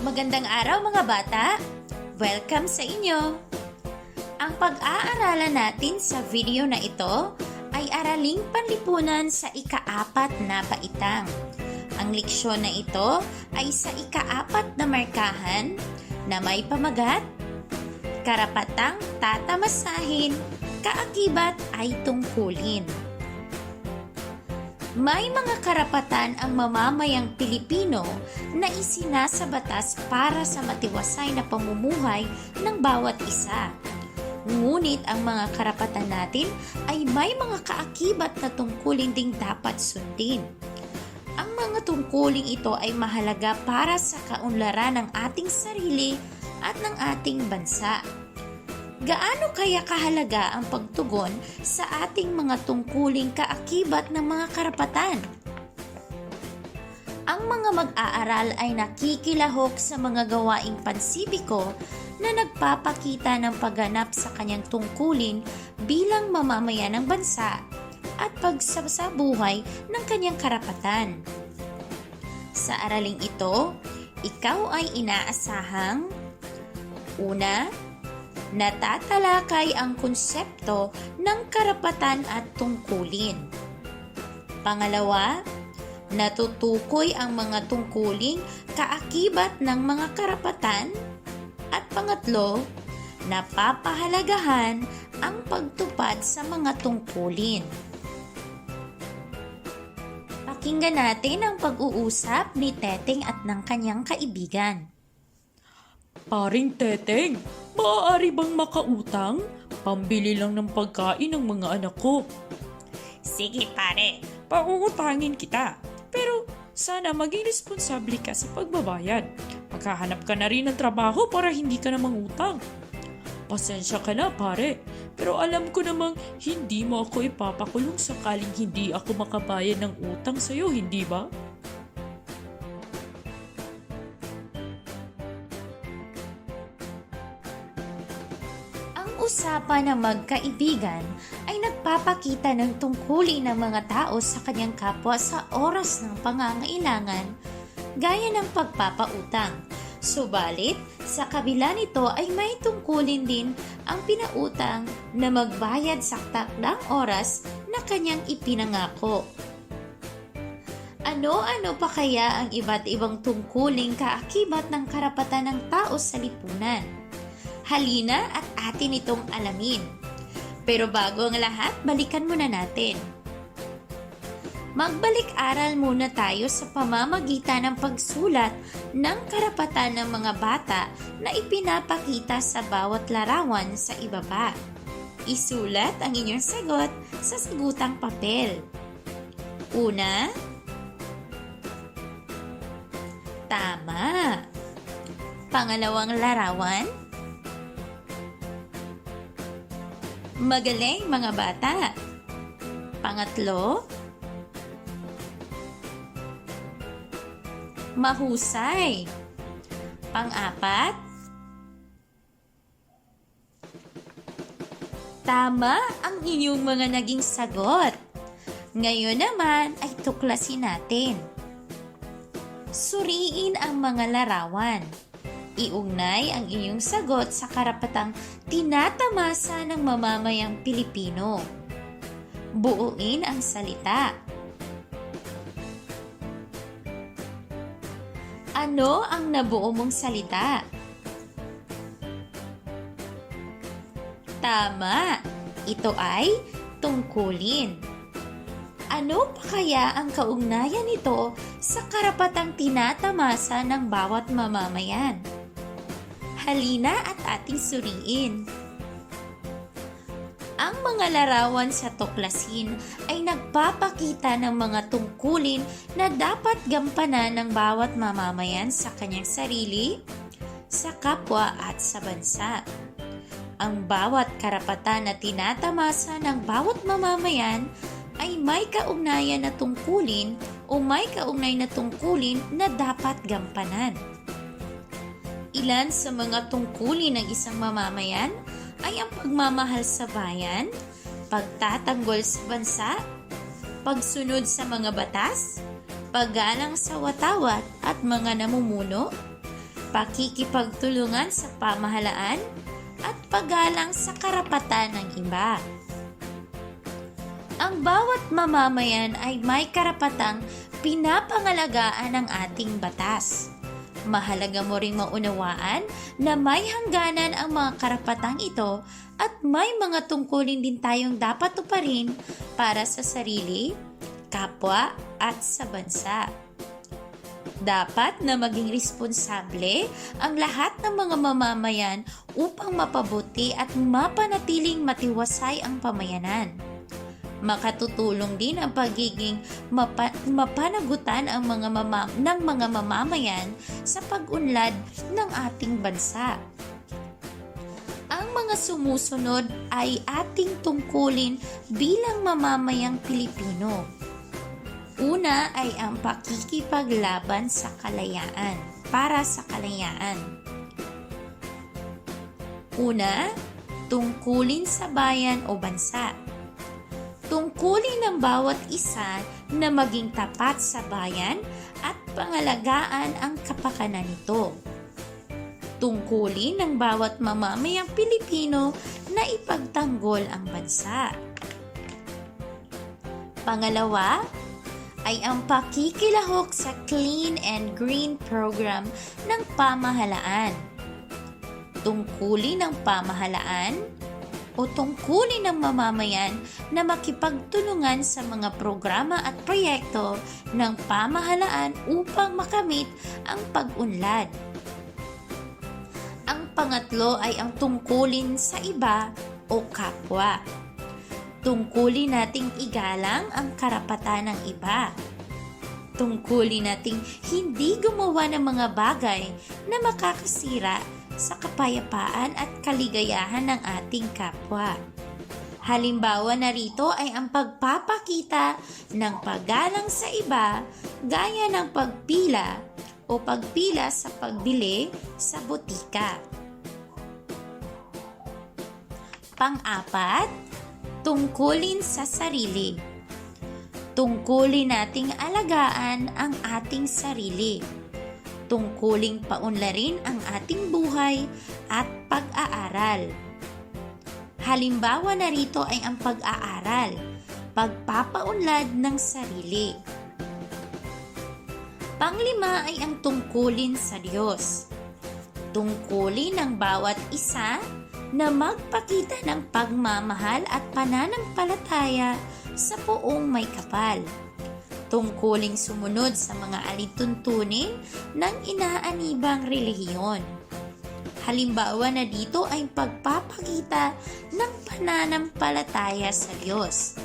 Magandang araw mga bata! Welcome sa inyo! Ang pag-aaralan natin sa video na ito ay araling panlipunan sa ikaapat na paitang. Ang leksyon na ito ay sa ikaapat na markahan na may pamagat, karapatang tatamasahin, kaakibat ay tungkulin. May mga karapatan ang mamamayang Pilipino na isinasa batas para sa matiwasay na pamumuhay ng bawat isa. Ngunit ang mga karapatan natin ay may mga kaakibat na tungkulin ding dapat sundin. Ang mga tungkuling ito ay mahalaga para sa kaunlaran ng ating sarili at ng ating bansa. Gaano kaya kahalaga ang pagtugon sa ating mga tungkuling kaakibat ng mga karapatan? Ang mga mag-aaral ay nakikilahok sa mga gawaing pansibiko na nagpapakita ng pagganap sa kanyang tungkulin bilang mamamayan ng bansa at pagsasabuhay ng kanyang karapatan. Sa araling ito, ikaw ay inaasahang Una, natatalakay ang konsepto ng karapatan at tungkulin. Pangalawa, natutukoy ang mga tungkuling kaakibat ng mga karapatan. At pangatlo, napapahalagahan ang pagtupad sa mga tungkulin. Pakinggan natin ang pag-uusap ni Teteng at ng kanyang kaibigan. Paring Teteng, maaari bang makautang? Pambili lang ng pagkain ng mga anak ko. Sige pare, Pauutangin kita. Pero sana maging responsable ka sa pagbabayad. Maghahanap ka na rin ng trabaho para hindi ka na mangutang. Pasensya ka na pare, pero alam ko namang hindi mo ako ipapakulong sakaling hindi ako makabayad ng utang sa'yo, hindi ba? Usapan ng magkaibigan ay nagpapakita ng tungkulin ng mga tao sa kanyang kapwa sa oras ng pangangailangan, gaya ng pagpapautang. Subalit, sa kabila nito ay may tungkulin din ang pinautang na magbayad sa takdang oras na kanyang ipinangako. Ano-ano pa kaya ang iba't ibang tungkuling kaakibat ng karapatan ng tao sa lipunan? Halina at atin itong alamin. Pero bago ang lahat, balikan muna natin. Magbalik-aral muna tayo sa pamamagitan ng pagsulat ng karapatan ng mga bata na ipinapakita sa bawat larawan sa ibaba. Isulat ang inyong sagot sa sagutang papel. Una, tama. Pangalawang larawan, Magaling mga bata. Pangatlo, mahusay. Pang-apat, tama ang inyong mga naging sagot. Ngayon naman ay tuklasin natin. Suriin ang mga larawan. Iugnay ang inyong sagot sa karapatang tinatamasa ng mamamayang Pilipino. Buuin ang salita. Ano ang nabuo mong salita? Tama! Ito ay tungkulin. Ano pa kaya ang kaugnayan nito sa karapatang tinatamasa ng bawat mamamayan? Halina at ating suriin. Ang mga larawan sa tuklasin ay nagpapakita ng mga tungkulin na dapat gampanan ng bawat mamamayan sa kanyang sarili, sa kapwa at sa bansa. Ang bawat karapatan na tinatamasa ng bawat mamamayan ay may kaugnayan na tungkulin o may kaugnay na tungkulin na dapat gampanan. Ilan sa mga tungkulin ng isang mamamayan ay ang pagmamahal sa bayan, pagtatanggol sa bansa, pagsunod sa mga batas, paggalang sa watawat at mga namumuno, pakikipagtulungan sa pamahalaan, at paggalang sa karapatan ng iba. Ang bawat mamamayan ay may karapatang pinapangalagaan ng ating batas. Mahalaga mo ring maunawaan na may hangganan ang mga karapatang ito at may mga tungkulin din tayong dapat tuparin para sa sarili, kapwa at sa bansa. Dapat na maging responsable ang lahat ng mga mamamayan upang mapabuti at mapanatiling matiwasay ang pamayanan. Makatutulong din ang pagiging mapa- mapanagutan ang mga mama- ng mga mamamayan sa pag-unlad ng ating bansa. Ang mga sumusunod ay ating tungkulin bilang mamamayang Pilipino. Una ay ang pakikipaglaban sa kalayaan, para sa kalayaan. Una, tungkulin sa bayan o bansa. Tungkulin ng bawat isa na maging tapat sa bayan at pangalagaan ang kapakanan nito. Tungkulin ng bawat mamamayang Pilipino na ipagtanggol ang bansa. Pangalawa, ay ang pakikilahok sa Clean and Green Program ng pamahalaan. Tungkulin ng pamahalaan o tungkulin ng mamamayan na makipagtulungan sa mga programa at proyekto ng pamahalaan upang makamit ang pag-unlad. Ang pangatlo ay ang tungkulin sa iba o kapwa tungkulin nating igalang ang karapatan ng iba. Tungkulin nating hindi gumawa ng mga bagay na makakasira sa kapayapaan at kaligayahan ng ating kapwa. Halimbawa narito ay ang pagpapakita ng paggalang sa iba gaya ng pagpila o pagpila sa pagbili sa butika. Pang-apat, tungkulin sa sarili. Tungkulin nating alagaan ang ating sarili. Tungkuling paunlarin ang ating buhay at pag-aaral. Halimbawa narito ay ang pag-aaral, pagpapaunlad ng sarili. Panglima ay ang tungkulin sa Diyos. Tungkulin ng bawat isa na magpakita ng pagmamahal at pananampalataya sa poong may kapal. Tungkuling sumunod sa mga alituntunin ng inaanibang relihiyon. Halimbawa na dito ay pagpapakita ng pananampalataya sa Diyos.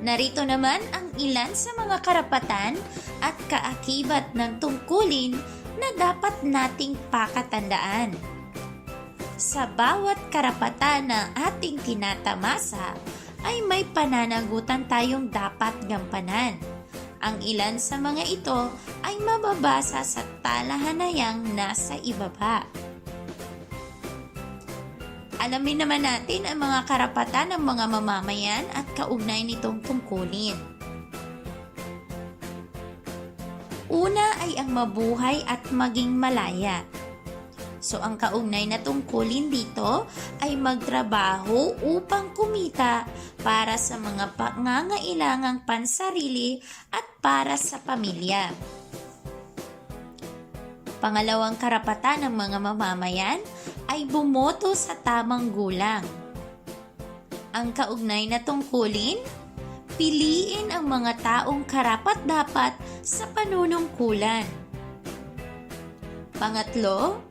Narito naman ang ilan sa mga karapatan at kaakibat ng tungkulin na dapat nating pakatandaan sa bawat karapatan na ating tinatamasa ay may pananagutan tayong dapat gampanan. Ang ilan sa mga ito ay mababasa sa talahanayang nasa ibaba. Alamin naman natin ang mga karapatan ng mga mamamayan at kaugnay nitong tungkulin. Una ay ang mabuhay at maging malaya. So ang kaugnay na tungkulin dito ay magtrabaho upang kumita para sa mga pangangailangang pansarili at para sa pamilya. Pangalawang karapatan ng mga mamamayan ay bumoto sa tamang gulang. Ang kaugnay na tungkulin, piliin ang mga taong karapat-dapat sa panunungkulan. Pangatlo,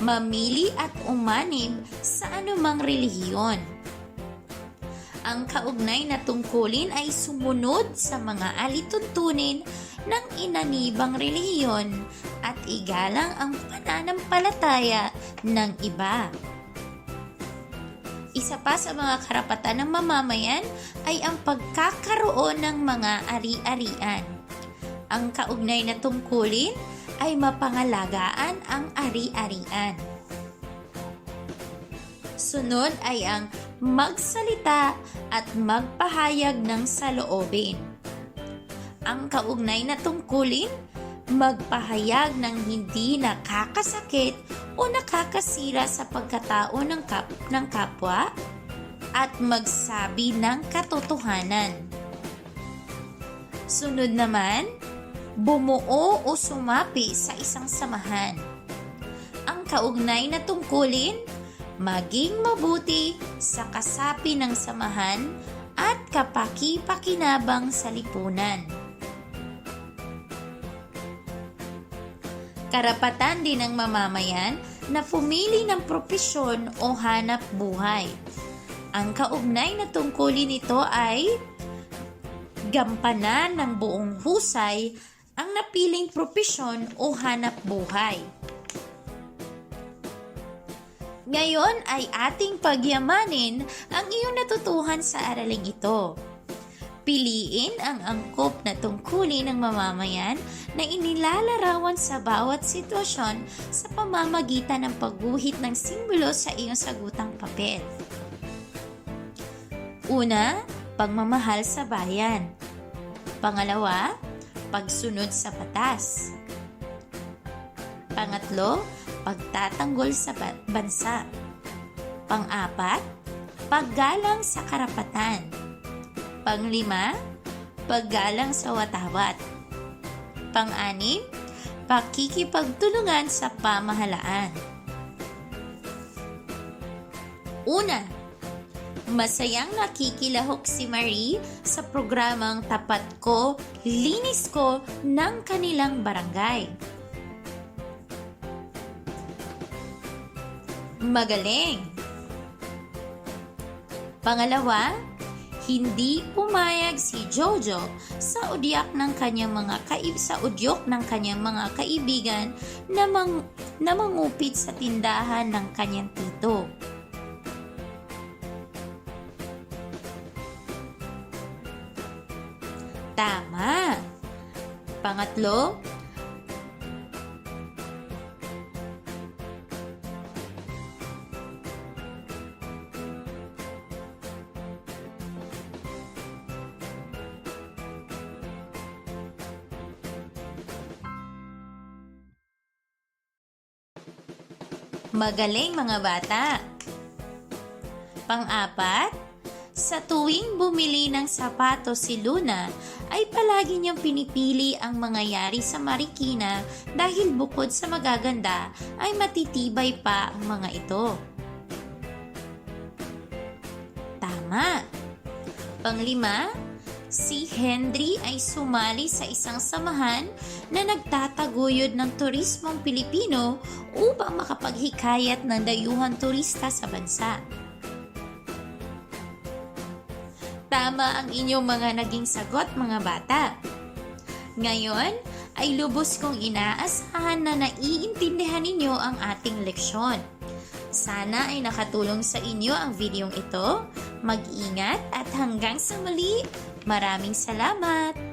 mamili at umanib sa anumang relihiyon. Ang kaugnay na tungkulin ay sumunod sa mga alituntunin ng inanibang relihiyon at igalang ang pananampalataya ng iba. Isa pa sa mga karapatan ng mamamayan ay ang pagkakaroon ng mga ari-arian. Ang kaugnay na tungkulin ay mapangalagaan ang ari-arian. Sunod ay ang magsalita at magpahayag ng saloobin. Ang kaugnay na tungkulin magpahayag ng hindi nakakasakit o nakakasira sa pagkatao ng, kap- ng kapwa, at magsabi ng katotohanan. Sunod naman, bumuo o sumapi sa isang samahan. Ang kaugnay na tungkulin, maging mabuti sa kasapi ng samahan at kapaki-pakinabang sa lipunan. Karapatan din ng mamamayan na pumili ng propesyon o hanap buhay. Ang kaugnay na tungkulin nito ay gampanan ng buong husay ang napiling propesyon o hanap buhay. Ngayon ay ating pagyamanin ang iyong natutuhan sa araling ito. Piliin ang angkop na tungkulin ng mamamayan na inilalarawan sa bawat sitwasyon sa pamamagitan ng pagguhit ng simbolo sa iyong sagutang papel. Una, pagmamahal sa bayan. Pangalawa, pagsunod sa batas. Pangatlo, pagtatanggol sa ba- bansa. Pang-apat, paggalang sa karapatan. Panglima, paggalang sa watawat. Pang-anim, pakikipagtulungan sa pamahalaan. Una, masayang nakikilahok si Marie sa programang Tapat Ko, Linis Ko ng kanilang barangay. Magaling! Pangalawa, hindi pumayag si Jojo sa udyak ng kanyang mga kaib sa udyok ng kanyang mga kaibigan na, mang, na mangupit sa tindahan ng kanyang tito. Pangatlo, Magaling mga bata. Pang-apat, sa tuwing bumili ng sapatos si Luna, ay palagi niyang pinipili ang mangyayari sa Marikina dahil bukod sa magaganda ay matitibay pa ang mga ito. Tama. Panglima, si Henry ay sumali sa isang samahan na nagtataguyod ng turismong Pilipino upang makapaghikayat ng dayuhang turista sa bansa. Tama ang inyong mga naging sagot mga bata. Ngayon ay lubos kong inaasahan na naiintindihan ninyo ang ating leksyon. Sana ay nakatulong sa inyo ang videong ito. Mag-ingat at hanggang sa muli, maraming salamat!